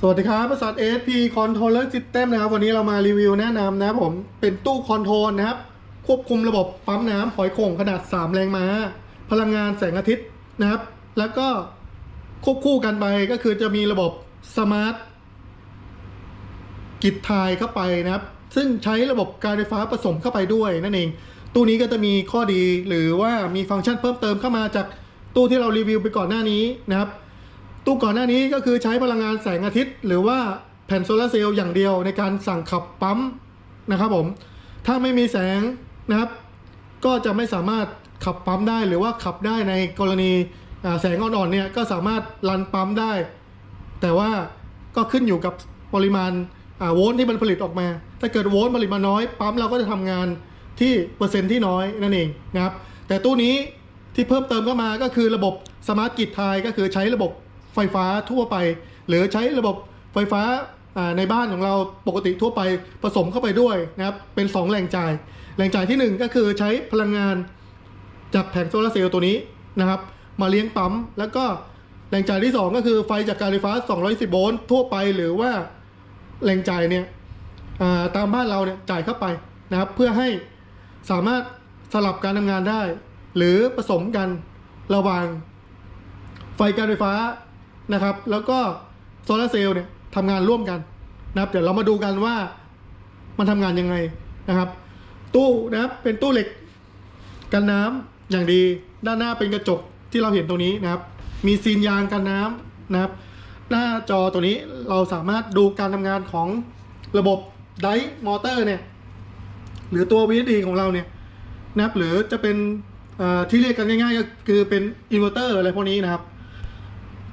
สวัสดีครับบริษัท ASP Controller System นะครับ วันนี้เรามารีวิวแนะนำนะครับผมเป็นตู้คอนโทรลนะครับ ควบคุมระบบปั๊มน้ำหอยโข่งขนาด 3 แรงม้า พลังงานแสงอาทิตย์นะครับ แล้วก็ควบคู่กันไปก็คือจะมีระบบสมาร์ทกิจทายเข้าไปนะครับ ซึ่งใช้ระบบการไฟฟ้าผสมเข้าไปด้วยนั่นเอง ตู้นี้ก็จะมีข้อดีหรือว่ามีฟังก์ชันเพิ่มเติมเข้ามาจากตู้ที่เรารีวิวไปก่อนหน้านี้นะครับ ตู้ก่อนหน้านี้ก็คือใช้พลังงานแสงอาทิตย์ หรือว่าแผ่นโซลาร์เซลล์อย่างเดียวในการสั่งขับปั๊มนะครับผม ถ้าไม่มีแสงนะครับ ก็จะไม่สามารถขับปั๊มได้หรือว่าขับได้ในกรณีแสงอ่อนๆเนี่ยก็สามารถรันปั๊มได้ แต่ว่าก็ขึ้นอยู่กับปริมาณโวลต์ที่มันผลิตออกมา ถ้าเกิดโวลต์ผลิตมาน้อยปั๊มเราก็จะทำงานที่เปอร์เซ็นต์ที่น้อยนั่นเองนะครับ แต่ตู้นี้ที่เพิ่มเติมเข้ามาก็คือระบบสมาร์ทกิจทายก็คือใช้ระบบ ไฟฟ้าทั่วไป หรือใช้ระบบไฟฟ้าในบ้านของเราปกติทั่วไปผสมเข้าไปด้วยนะครับเป็น 2 แหล่งจ่าย แหล่งจ่ายทีหนึ่1 ก็คือใช้พลังงานจากแผงโซลาร์เซลล์ตัวนี้นะครับ มาเลี้ยงปั๊ม แล้วก็แหล่งจ่ายที่ 2 ก็คือไฟจากการไฟฟ้า 210 โวลต์ทั่วไปหรือว่าแหล่งจ่ายเนี่ยาตามบ้านเราเนี่ยจ่ายเข้าไปนะครับ เพื่อให้สามารถสลับการทำงานได้ หรือผสมกันระหว่างไฟการไฟฟ้า นะครับ แล้วก็โซลาร์เซลล์เนี่ยทำงานร่วมกันนะครับ เดี๋ยวเรามาดูกันว่ามันทำงานยังไงนะครับ ตู้นะครับเป็นตู้เหล็กกันน้ำอย่างดี ด้านหน้าเป็นกระจกที่เราเห็นตรงนี้นะครับ มีซีนยางกันน้ำนะครับ หน้าจอตัวนี้เราสามารถดูการทำงานของระบบไดมอเตอร์เนี่ยหรือตัว VSD ของเราเนี่ยนะครับหรือจะเป็นที่เรียกกันง่ายๆก็คือเป็นอินเวอร์เตอร์อะไรพวกนี้นะครับ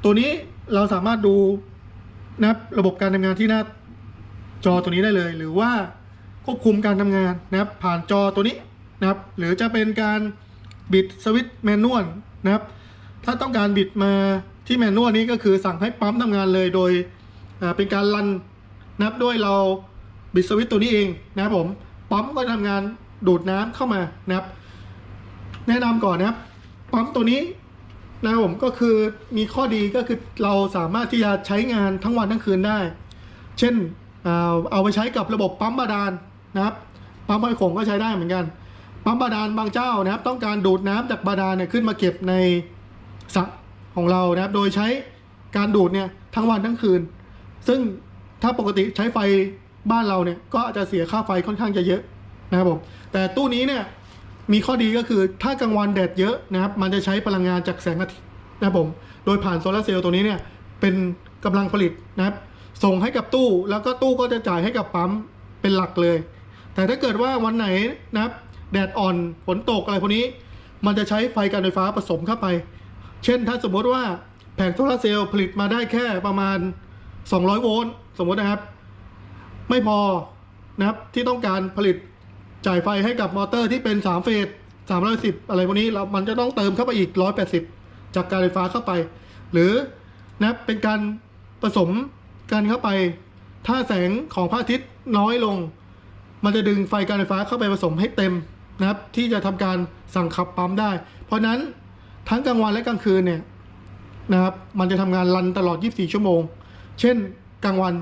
ตัวนี้เราสามารถดูนะครับระบบการทำงานที่หน้าจอตัวนี้ได้เลย หรือว่าควบคุมการทำงานนะครับ ผ่านจอตัวนี้นะครับ หรือจะเป็นการบิดสวิตช์แมนนวลนะครับ ถ้าต้องการบิดมาที่แมนนวลนี้ก็คือสั่งให้ปั๊มทำงานเลยโดยเป็นการรันนะครับด้วยเราบิดสวิตช์ตัวนี้เองนะครับผมปั๊มก็จะทำงานดูดน้ำเข้ามานะครับ แนะนำก่อนนะครับปั๊มตัวนี้ นะครับผมก็คือมีข้อดีก็คือเราสามารถที่จะใช้งานทั้งวันทั้งคืนได้ เช่นเอาไปใช้กับระบบปั๊มบาดาลนะครับปั๊มไฟโขงก็ใช้ได้เหมือนกันปั๊มบาดาลบางเจ้านะครับ ต้องการดูดน้ำจากบาดาลเนี่ยขึ้นมาเก็บในสระของเรานะครับ โดยใช้การดูดเนี่ยทั้งวันทั้งคืน ซึ่งถ้าปกติใช้ไฟบ้านเราเนี่ยก็จะเสียค่าไฟค่อนข้างจะเยอะนะครับผมแต่ตู้นี้เนี่ย มีข้อดีก็คือถ้ากลางวันแดดเยอะนะครับ มันจะใช้พลังงานจากแสงอาทิตย์นะครับผม โดยผ่านโซลาร์เซลล์ตัวนี้เนี่ยเป็นกำลังผลิตนะครับ ส่งให้กับตู้แล้วก็ตู้ก็จะจ่ายให้กับปั๊มเป็นหลักเลย แต่ถ้าเกิดว่าวันไหนนะครับแดดอ่อนฝนตกอะไรพวกนี้ มันจะใช้ไฟการไฟฟ้าผสมเข้าไป เช่นถ้าสมมติว่าแผงโซลาร์เซลล์ผลิตมาได้แค่ประมาณ 200 โวลต์สมมตินะครับ ไม่พอนะครับที่ต้องการผลิต จ่ายไฟให้กับมอเตอร์ที่เป็น 3 เฟส310 อะไรพวกนี้เรามันจะต้องเติมเข้าไปอีก 180 จากการไฟฟ้าเข้าไป หรือนะครับเป็นการผสมกันเข้าไป ถ้าแสงของพระอาทิตย์น้อยลง มันจะดึงไฟการไฟฟ้าเข้าไปผสมให้เต็มนะครับ ที่จะทำการสั่งขับปั๊มได้ เพราะฉะนั้นทั้งกลางวันและกลางคืนเนี่ยนะครับ มันจะทำงานรันตลอด 24 ชั่วโมง เช่นกลางวัน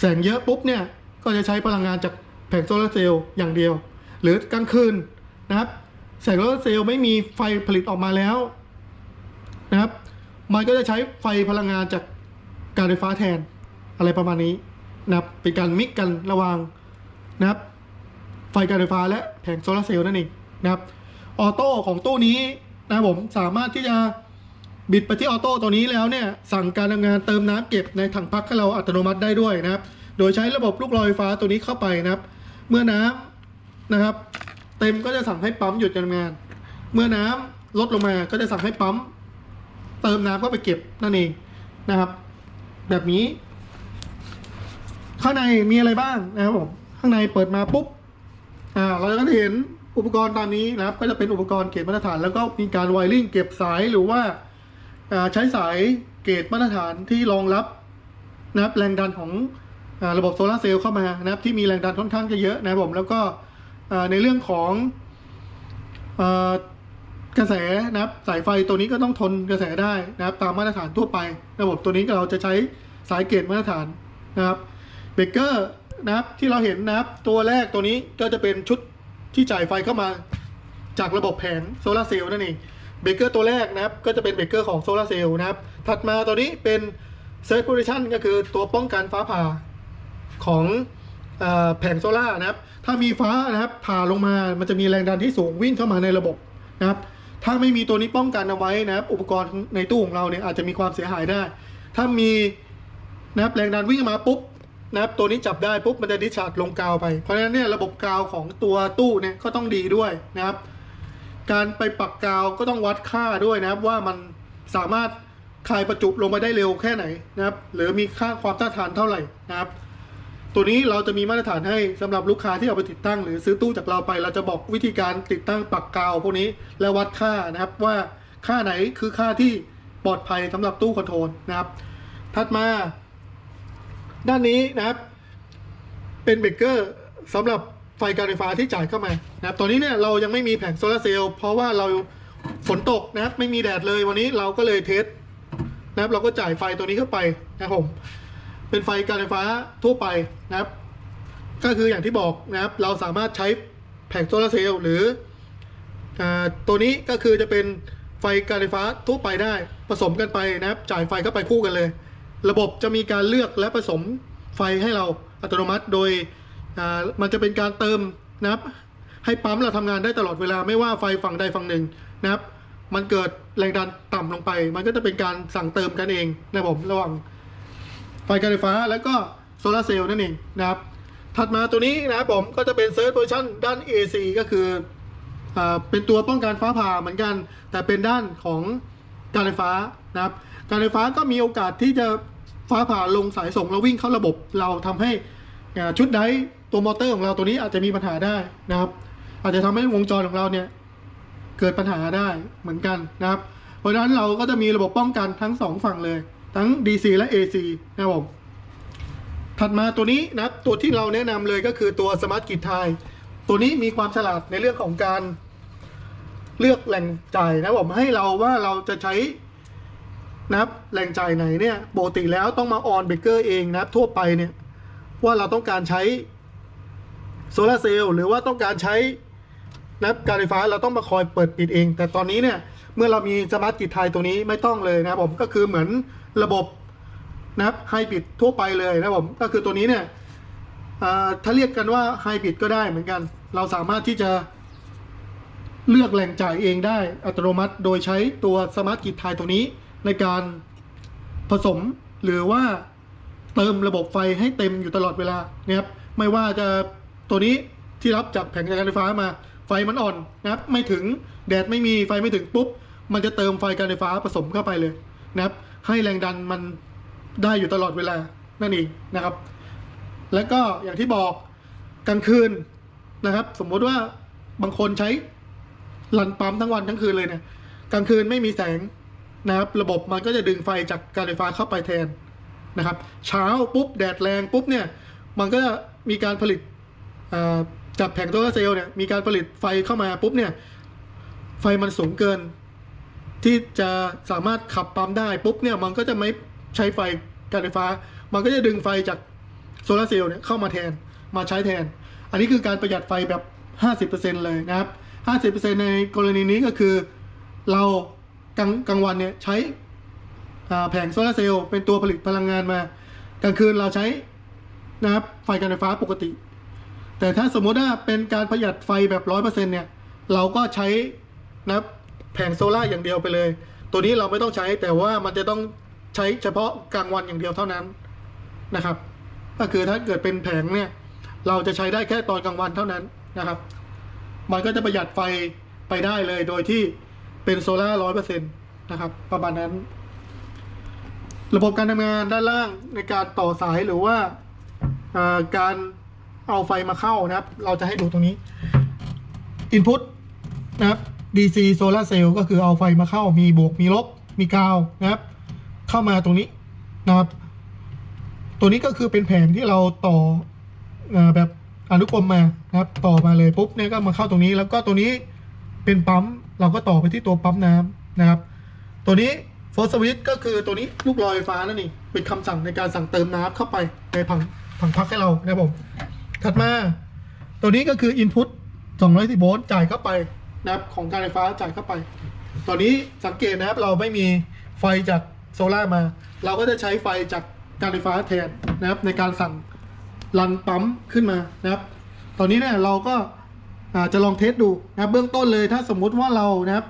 แสงเยอะปุ๊บเนี่ยก็จะใช้พลังงานจาก แผงโซลาร์เซลล์อย่างเดียว หรือกลางคืนนะครับแสงโซลาร์เซลล์ไม่มีไฟผลิตออกมาแล้วนะครับ มันก็จะใช้ไฟพลังงานจากการไฟฟ้าแทนอะไรประมาณนี้นะครับเป็นการมิกกันระหว่างนะครับ ไฟการไฟฟ้าและแผงโซลาร์เซลล์นั่นเองนะครับออโต้ของตู้นี้นะผมสามารถที่จะบิดไปที่ออโต้ตัวนี้แล้วเนี่ยสั่งการทำงานเติมน้ำเก็บในถังพักให้เราอัตโนมัติได้ด้วยนะครับ โดยใช้ระบบลูกลอยไฟฟ้าตัวนี้เข้าไปนะครับ เมื่อน้ำนะครับ เต็มก็จะสั่งให้ปั๊มหยุดการทำงาน เมื่อน้ำลดลงมาก็จะสั่งให้ปั๊ม เติมน้ำเข้าไปเก็บนั่นเองนะครับ แบบนี้ ข้างในมีอะไรบ้างนะครับผมข้างในเปิดมาปุ๊บอ่าเราก็จะเห็นอุปกรณ์ตามนี้นะครับ ก็จะเป็นอุปกรณ์เกรดมาตรฐาน แล้วก็มีการไวริ่งเก็บสายหรือว่าอ่าใช้สายเกรดมาตรฐานที่รองรับนะครับแรงดันของ ระบบโซลาร์เซลล์เข้ามานะครับที่มีแรงดันค่อนข้างจะเยอะนะครับผมแล้วก็ในเรื่องของกระแสนะครับสายไฟตัวนี้ก็ต้องทนกระแสได้นะครับตามมาตรฐานทั่วไป ระบบตัวนี้เราจะใช้สายเกตมาตรฐานนะครับเบรกเกอร์นะครับที่เราเห็นนะครับตัวแรกตัวนี้ก็จะเป็นชุดที่จ่ายไฟเข้ามาจากระบบแผงโซลาร์เซลล์นั่นเองเบรกเกอร์ตัวแรกนะครับก็จะเป็นเบรกเกอร์ของโซลาร์เซลล์นะครับถัดมาตัวนี้เป็นเซ r ร์ u l a t i o n ก็คือตัวป้องกันฟ้าผ่า ของแผงโซล่านะครับ ถ้ามีฟ้านะครับผ่าลงมา มันจะมีแรงดันที่สูงวิ่งเข้ามาในระบบนะครับ ถ้าไม่มีตัวนี้ป้องกันเอาไว้นะครับ อุปกรณ์ในตู้ของเราเนี่ยอาจจะมีความเสียหายได้ ถ้ามีนะครับแรงดันวิ่งมาปุ๊บนะครับตัวนี้จับได้ปุ๊บมันจะดิชาร์จลงกาวไป เพราะฉะนั้นเนี่ยระบบกาวของตัวตู้เนี่ยก็ต้องดีด้วยนะครับ การไปปักกาวก็ต้องวัดค่าด้วยนะครับ ว่ามันสามารถคลายประจุลงมาได้เร็วแค่ไหนนะครับ หรือมีค่าความต้านทานเท่าไหร่นะครับ ตัวนี้เราจะมีมาตรฐานให้สำหรับลูกค้าที่เอาไปติดตั้ง หรือซื้อตู้จากเราไป เราจะบอกวิธีการติดตั้งปักกาวพวกนี้และวัดค่านะครับว่าค่าไหนคือค่าที่ปลอดภัยสำหรับตู้คอนโทรลนะครับ ถัดมา ด้านนี้นะครับ เป็นเบรกเกอร์สำหรับไฟการไฟฟ้าที่จ่ายเข้ามานะครับตอนนี้เนี่ยเรายังไม่มีแผงโซลาร์เซลล์เพราะว่าเราฝนตกนะครับ ไม่มีแดดเลยวันนี้เราก็เลยเทสนะครับ เราก็จ่ายไฟตัวนี้เข้าไปนะครับผม เป็นไฟการไฟฟ้าทั่วไปนะครับ ก็คืออย่างที่บอกนะครับ เราสามารถใช้แผงโซลาร์เซลล์หรืออตัวนี้ก็คือจะเป็นไฟการไฟฟ้าทั่วไปได้ ผสมกันไปนะครับ จ่ายไฟเข้าไปคู่กันเลย ระบบจะมีการเลือกและผสมไฟให้เราอัตโนมัติโดยมันจะเป็นการเติมนะครับ ให้ปั๊มเราทำงานได้ตลอดเวลาไม่ว่าไฟฝั่งใดฝั่งหนึ่งนะครับ มันเกิดแรงดันต่ำลงไป มันก็จะเป็นการสั่งเติมกันเองนะครับผมระหว่าง ไฟการไฟฟ้าแล้วก็โซลาเซลล์นั่นเองนะครับ ถัดมาตัวนี้นะครับผมก็จะเป็นเซิร์ชเวอร์ชันด้าน AC ก็คือเป็นตัวป้องกันฟ้าผ่าเหมือนกัน แต่เป็นด้านของการไฟฟ้านะครับ การไฟฟ้าก็มีโอกาสที่จะฟ้าผ่าลงสายส่งแล้ววิ่งเข้าระบบเราทำให้ชุดไดร์ตัวมอเตอร์ของเราตัวนี้อาจจะมีปัญหาได้นะครับ อาจจะทำให้วงจรของเราเนี่ยเกิดปัญหาได้เหมือนกันนะครับ เพราะฉะนั้นเราก็จะมีระบบป้องกันทั้งสองฝั่งเลย ทั้ง DC และ AC นะครับผมถัดมาตัวนี้นะครับตัวที่เราแนะนำเลยก็คือตัว Smart Grid Tie ตัวนี้มีความฉลาดในเรื่องของการเลือกแหล่งจ่ายนะครับผมให้เราว่าเราจะใช้นะครับแหล่งจ่ายไหนเนี่ยปกติแล้วต้องมาออนเบเกอร์เองนะครับทั่วไปเนี่ยว่าเราต้องการใช้โซลาเซลล์หรือว่าต้องการใช้นะครับการไฟฟ้าเราต้องมาคอยเปิดปิดเอง แต่ตอนนี้เนี่ยเมื่อเรามีสมาร์ทกิจไทยตัวนี้ไม่ต้องเลยนะครับผมก็คือเหมือน ระบบนะครับไฮบริดทั่วไปเลยนะครับผมก็คือตัวนี้เนี่ยถ้าเรียกกันว่าไฮบริดก็ได้เหมือนกัน เราสามารถที่จะเลือกแหล่งจ่ายเองได้อัตโนมัติ โดยใช้ตัวสมาร์ทกิจไทยตัวนี้ในการผสมหรือว่าเติมระบบไฟให้เต็มอยู่ตลอดเวลานะครับไม่ว่าจะตัวนี้ที่รับจากแผงการไฟฟ้ามา ไฟมันอ่อนนะครับไม่ถึงแดดไม่มีไฟไม่ถึงปุ๊บ มันจะเติมไฟการไฟฟ้าผสมเข้าไปเลยนะครับ ให้แรงดันมันได้อยู่ตลอดเวลานั่นเองนะครับ แล้วก็อย่างที่บอกกลางคืนนะครับ สมมุติว่าบางคนใช้รันปั๊มทั้งวันทั้งคืนเลยเนี่ยกลางคืนไม่มีแสงนะครับ ระบบมันก็จะดึงไฟจากการไฟฟ้าเข้าไปแทนนะครับ เช้าปุ๊บแดดแรงปุ๊บเนี่ย มันก็จะมีการผลิตจากแผงโซลาร์เซลล์เนี่ยมีการผลิตไฟเข้ามาปุ๊บเนี่ย ไฟมันสูงเกิน ที่จะสามารถขับปั๊มได้ปุ๊บเนี่ยมันก็จะไม่ใช้ไฟการไฟฟ้า มันก็จะดึงไฟจากโซลาร์เซลล์เนี่ยเข้ามาแทนมาใช้แทน อันนี้คือการประหยัดไฟแบบ 50%เลยนะครับ 50%ในกรณีนี้ก็คือเรากลางกลางวันเนี่ยใช้แผงโซลาร์เซลล์เป็นตัวผลิตพลังงานมากลางคืนเราใช้นะครับไฟการไฟฟ้าปกติ แต่ถ้าสมมติว่าเป็นการประหยัดไฟแบบร้อยเปอร์เซ็นเนี่ยเราก็ใช้นะครับ แผงโซล่าอย่างเดียวไปเลย ตัวนี้เราไม่ต้องใช้แต่ว่ามันจะต้องใช้เฉพาะกลางวันอย่างเดียวเท่านั้นนะครับ ก็คือถ้าเกิดเป็นแผงเนี่ยเราจะใช้ได้แค่ตอนกลางวันเท่านั้นนะครับ มันก็จะประหยัดไฟไปได้เลยโดยที่เป็นโซล่าร้อยเปอร์เซ็นต์นะครับ ประมาณนั้น ระบบการทำงานด้านล่างในการต่อสายหรือว่าการเอาไฟมาเข้านะครับ เราจะให้ดูตรงนี้ Input นะครับ DC Solar Cell ก็คือเอาไฟมาเข้ามีบวกมีลบมีกาวนะครับ เข้ามาตรงนี้นะครับ ตัวนี้ก็คือเป็นแผงที่เราต่ออแบบอนุกรมมานะครับ ต่อมาเลยปุ๊บเนี่ยก็มาเข้าตรงนี้ แล้วก็ตัวนี้เป็นปั๊มเราก็ต่อไปที่ตัวปั๊มน้ำนะครับ ตัวนี้โฟร์สวิตก็คือตัวนี้ลูกลอยไฟฟ้านั่นเองเป็นคำสั่งในการสั่งเติมน้ำเข้าไปในผังผังพักให้เรานะครับผมถัดมา ตัวนี้ก็คือ Input 210โวลต์จ่ายเข้าไป นะครับของการไฟฟ้าจ่ายเข้าไป ตอนนี้สังเกตนะครับเราไม่มีไฟจากโซลามา เราก็จะใช้ไฟจากการไฟฟ้าแทนนะครับ ในการสั่งรันปั๊มขึ้นมานะครับ ตอนนี้เนี่ยเราก็าจจะลองเทสดูนะครับ เบื้องต้นเลยถ้าสมมุติว่าเรานะครับ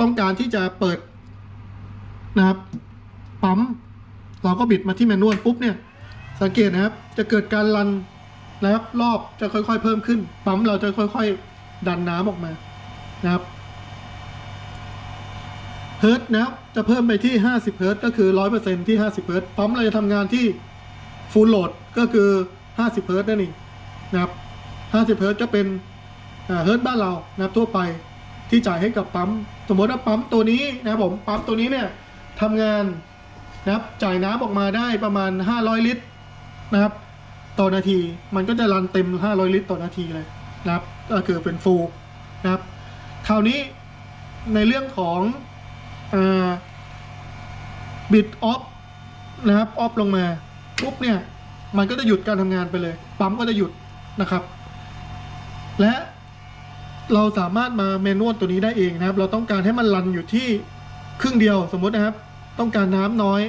ต้องการที่จะเปิดนะครับปั๊มเราก็บิดมาที่แมนนวลปุ๊บเนี่ย สังเกตนะครับ จะเกิดการรันนะครับรอบจะค่อยๆ เพิ่มขึ้น ปั๊มเราจะค่อย ๆ ดันน้ำออกมา นะครับเฮิร์ตนะครับจะเพิ่มไปที่ 50เฮิร์ตก็คือ 100%ที่ 50เฮิร์ตปั๊มเราจะทำงานที่ฟูลโหลดก็คือ 50เฮิร์ตนั่นเองนะครับ 50เฮิร์ตก็เป็นเฮิร์ตบ้านเรานะครับทั่วไปที่จ่ายให้กับปั๊ม สมมติว่าปั๊มตัวนี้นะครับผมปั๊มตัวนี้เนี่ยทำงานนะครับจ่ายน้ำออกมาได้ประมาณ 500 ลิตรนะครับต่อนาทีมันก็จะรันเต็ม 500 ลิตรต่อนาทีเลยนะครับก็คือเป็นฟูลนะครับ คราวนี้ในเรื่องของบิดออฟนะครับออฟลงมาปุ๊บเนี่ยมันก็จะหยุดการทำงานไปเลย ปั๊มก็จะหยุดนะครับ และเราสามารถมาเมนวลตัวนี้ได้เองนะครับ เราต้องการให้มันรันอยู่ที่ครึ่งเดียวสมมตินะครับ ต้องการน้ำน้อย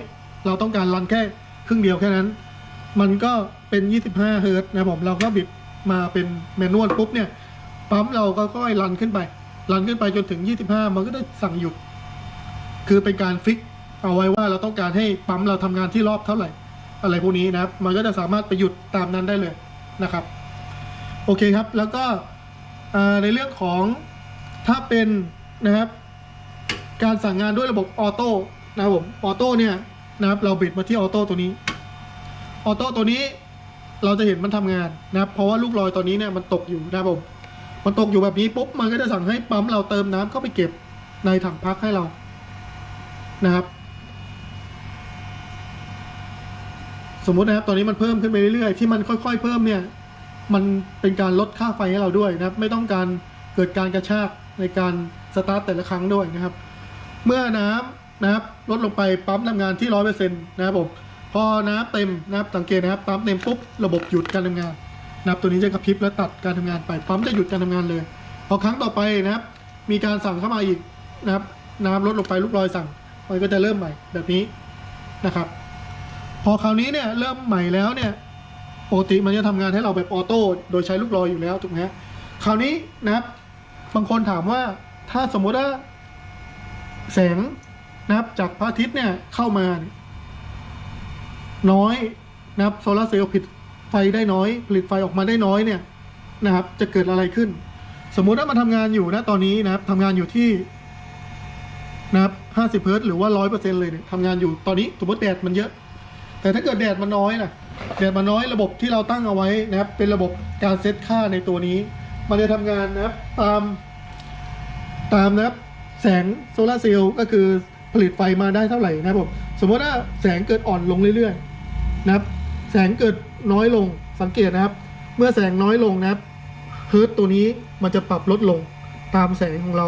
เราต้องการรันแค่ครึ่งเดียวแค่นั้น มันก็เป็น 25 เฮิร์ตนะครับผมเราก็บิดมาเป็นเมนวลปุ๊บเนี่ย ปั๊มเราก็ค่อยรันขึ้นไป รันขึ้นไปจนถึง 25 มันก็จะสั่งหยุด คือเป็นการฟิกเอาไว้ว่าเราต้องการให้ปั๊มเราทำงานที่รอบเท่าไหร่ อะไรพวกนี้นะครับ มันก็จะสามารถไปหยุดตามนั้นได้เลยนะครับ โอเคครับ แล้วก็ในเรื่องของถ้าเป็นนะครับ การสั่งงานด้วยระบบออโต้นะครับผมออโต้เนี่ยนะครับ เราบิดมาที่ออโต้ตัวนี้ออโต้ตัวนี้เราจะเห็นมันทำงานนะครับ เพราะว่าลูกลอยตัวนี้เนี่ยมันตกอยู่นะครับผม มันตกอยู่แบบนี้ปุ๊บมันก็จะสั่งให้ปั๊มเราเติมน้ำเข้าไปเก็บในถังพักให้เรานะครับ สมมตินะครับตอนนี้มันเพิ่มขึ้นไปเรื่อยๆที่มันค่อย ๆ เพิ่มเนี่ย มันเป็นการลดค่าไฟให้เราด้วยนะครับ ไม่ต้องการเกิดการกระชากในการสตาร์ทแต่ละครั้งด้วยนะครับ เมื่อน้ำนะครับลดลงไปปั๊มทำงานที่ร้อยเปอร์เซ็นต์นะครับผมพอน้ำเต็มนะครับสังเกตนะครับปั๊มเต็มปุ๊บระบบหยุดการทำงาน นะครับตัวนี้จะกระพริบและตัดการทำงานไปปั๊มจะหยุดการทำงานเลยพอครั้งต่อไปนะครับ มีการสั่งเข้ามาอีกนะครับน้ำลดลงไปลูกลอยสั่งมันก็จะเริ่มใหม่แบบนี้นะครับ พอคราวนี้เนี่ยเริ่มใหม่แล้วเนี่ยปกติมันจะทำงานให้เราแบบออโต้โดยใช้ลูกลอยอยู่แล้วถูกไหมคราวนี้นะครับบางคนถามว่าถ้าสมมติว่าแสงนะครับจากพระอาทิตย์เนี่ยเข้ามา น้อยนะครับโซลาร์เซลล์ผลิต ไฟได้น้อย ผลิตไฟออกมาได้น้อยเนี่ยนะครับ จะเกิดอะไรขึ้น สมมุติว่ามันทำงานอยู่นะตอนนี้นะครับทำงานอยู่ที่นะครับห้าสิบเฮิร์ตหรือว่าร้อยเปอร์เซ็นเลยเนี่ยทำงานอยู่ตอนนี้สมมติแดดมันเยอะ แต่ถ้าเกิดแดดมันน้อยนะแดดมันน้อยระบบที่เราตั้งเอาไว้นะครับ เป็นระบบการเซตค่าในตัวนี้ มันจะทำงานนะครับตาม ตามนะครับแสงโซลาร์เซลล์ก็คือผลิตไฟมาได้เท่าไหร่นะครับผมสมมติว่าแสงเกิดอ่อนลงเรื่อยๆนะครับ แสงเกิดน้อยลงสังเกตนะครับ เมื่อแสงน้อยลงนะครับเฮิร์ตตัวนี้มันจะปรับลดลงตามแสงของเรา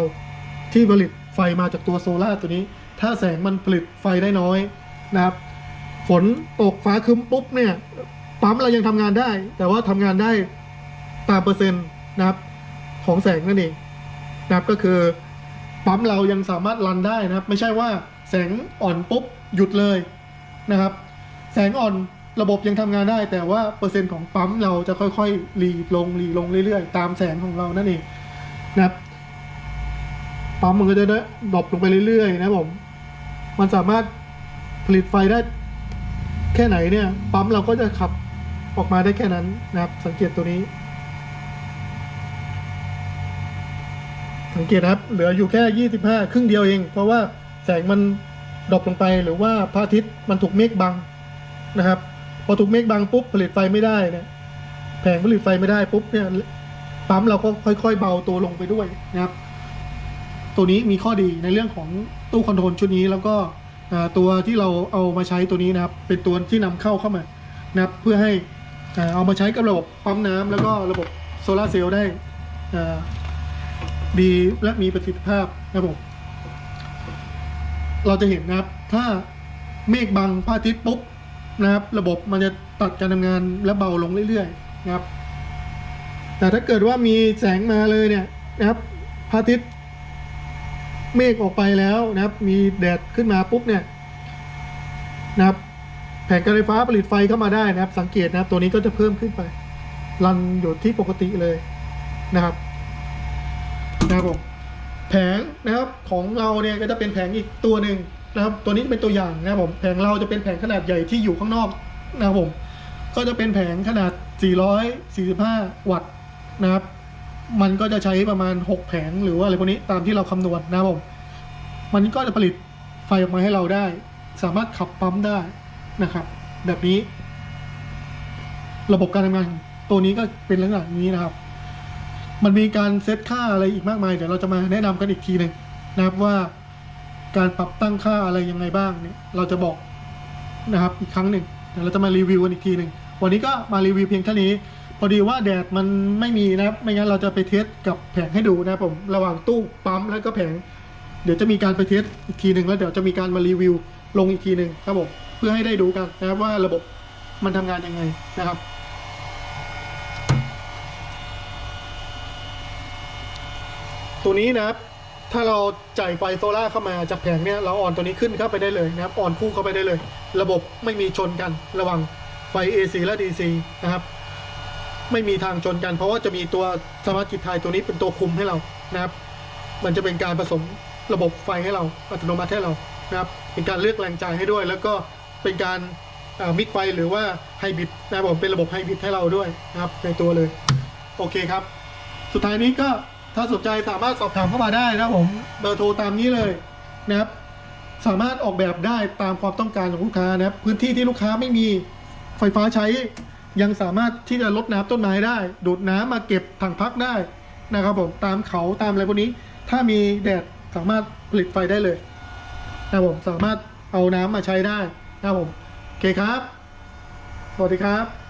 ที่ผลิตไฟมาจากตัวโซลาร์ตัวนี้ ถ้าแสงมันผลิตไฟได้น้อยนะครับ ฝนตกฟ้าครึ้มปุ๊บเนี่ยปั๊มเรายังทำงานได้ แต่ว่าทำงานได้ตามเปอร์เซ็นต์นะครับของแสงนั่นเองนะครับก็คือปั๊มเรายังสามารถรันได้นะครับ ไม่ใช่ว่าแสงอ่อนปุ๊บหยุดเลยนะครับ แสงอ่อน ระบบยังทำงานได้แต่ว่าเปอร์เซ็นต์ของปั๊มเราจะค่อยๆรีดลงรีลงเรื่อยๆ ตามแสงของเรานั่นเองนะครับปั๊มมันก็จะได้ดรอปลงไปเรื่อยๆ นะผมมันสามารถผลิตไฟได้แค่ไหนเนี่ยปั๊มเราก็จะขับออกมาได้แค่นั้นนะครับ สังเกตตัวนี้ สังเกตนะครับ เหลืออยู่แค่ 25 ครึ่งเดียวเอง เพราะว่าแสงมันดรอปลงไปหรือว่าพระอาทิตย์มันถูกเมฆบังนะครับ พอถูกเมฆบังปุ๊บผลิตไฟไม่ได้นี่ยแผงผลิตไฟไม่ได้ปุ๊บเนี่ยปั๊มเราก็ค่อย ๆ เบาตัวลงไปด้วยนะครับ ตัวนี้มีข้อดีในเรื่องของตู้คอนโทรลชุดนี้แล้วก็ตัวที่เราเอามาใช้ตัวนี้นะครับ เป็นตัวที่นำเข้าเข้ามานะครับเพื่อให้เอามาใช้กับระบบปั๊มน้ำแล้วก็ระบบโซลาเซลล์ได้ดีและมีประสิทธิภาพนะครับผมเราจะเห็นนะครับ ถ้าเมฆบังพระอาทิตย์ปุ๊บ นะครับ ระบบมันจะตัดการทำงานและเบาลงเรื่อยๆนะครับ แต่ถ้าเกิดว่ามีแสงมาเลยเนี่ยนะครับพระอาทิตย์เมฆออกไปแล้วนะครับ มีแดดขึ้นมาปุ๊บเนี่ยนะครับแผงการไฟฟ้าผลิตไฟเข้ามาได้นะครับ สังเกตนะครับ ตัวนี้ก็จะเพิ่มขึ้นไป รันอยู่ที่ปกติเลยนะครับนะครับผมแผงนะครับของเราเนี่ยก็จะเป็นแผงอีกตัวหนึ่ง นะครับ ตัวนี้เป็นตัวอย่างนะครับผมแผงเราจะเป็นแผงขนาดใหญ่ที่อยู่ข้างนอกนะครับผม ก็จะเป็นแผงขนาด 445 วัตต์นะครับ มันก็จะใช้ประมาณ 6 แผงหรือว่าอะไรพวกนี้ตามที่เราคำนวณนะครับผม มันก็จะผลิตไฟออกมาให้เราได้ สามารถขับปั๊มได้นะครับ แบบนี้ ระบบการทำงานตัวนี้ก็เป็นลักษณะนี้นะครับ มันมีการเซตค่าอะไรอีกมากมาย เดี๋ยวเราจะมาแนะนำกันอีกทีหนึ่งนะครับว่า การปรับตั้งค่าอะไรยังไงบ้างเนี่ยเราจะบอกนะครับอีกครั้งหนึ่งเดี๋ยวเราจะมารีวิวกันอีกทีหนึ่งวันนี้ก็มารีวิวเพียงเท่านี้ พอดีว่าแดดมันไม่มีนะครับไม่งั้นเราจะไปเทสกับแผงให้ดูนะผมระหว่างตู้ปั๊มแล้วก็แผง เดี๋ยวจะมีการไปเทสอีกทีหนึ่งแล้วเดี๋ยวจะมีการมารีวิวลงอีกทีหนึ่งครับผมเพื่อให้ได้ดูกันนะครับว่าระบบมันทำงานยังไงนะครับตัวนี้นะครับ ถ้าเราจ่ายไฟโซล่าเข้ามาจากแผงเนี่ยเราอ่อนตัวนี้ขึ้นเข้าไปได้เลยนะครับอ่อนคู่เข้าไปได้เลย ระบบไม่มีชนกัน ระหว่างไฟ AC และ DC นะครับ ไม่มีทางชนกัน เพราะว่าจะมีตัวสมาร์ทกิจไทยตัวนี้เป็นตัวคุมให้เรานะครับ มันจะเป็นการผสมระบบไฟให้เราอัตโนมัติให้เรานะครับ เป็นการเลือกแรงจ่ายให้ด้วย แล้วก็เป็นการมิกไฟหรือว่าไฮบริดนะครับผมเป็นระบบไฮบริดให้เราด้วยนะครับในตัวเลยโอเคครับ สุดท้ายนี้ก็ ถ้าสนใจสามารถสอบถามเข้ามาได้นะผมเบอร์โทรตามนี้เลยนะครับ สามารถออกแบบได้ตามความต้องการของลูกค้านะครับ พื้นที่ที่ลูกค้าไม่มีไฟฟ้าใช้ ยังสามารถที่จะลดน้ำต้นไม้ได้ ดูดน้ำมาเก็บถังพักได้นะครับผมตามเขาตามอะไรพวกนี้ ถ้ามีแดดสามารถผลิตไฟได้เลยนะครับผมสามารถเอาน้ำมาใช้ได้นะครับผมโอเคครับสวัสดีครับ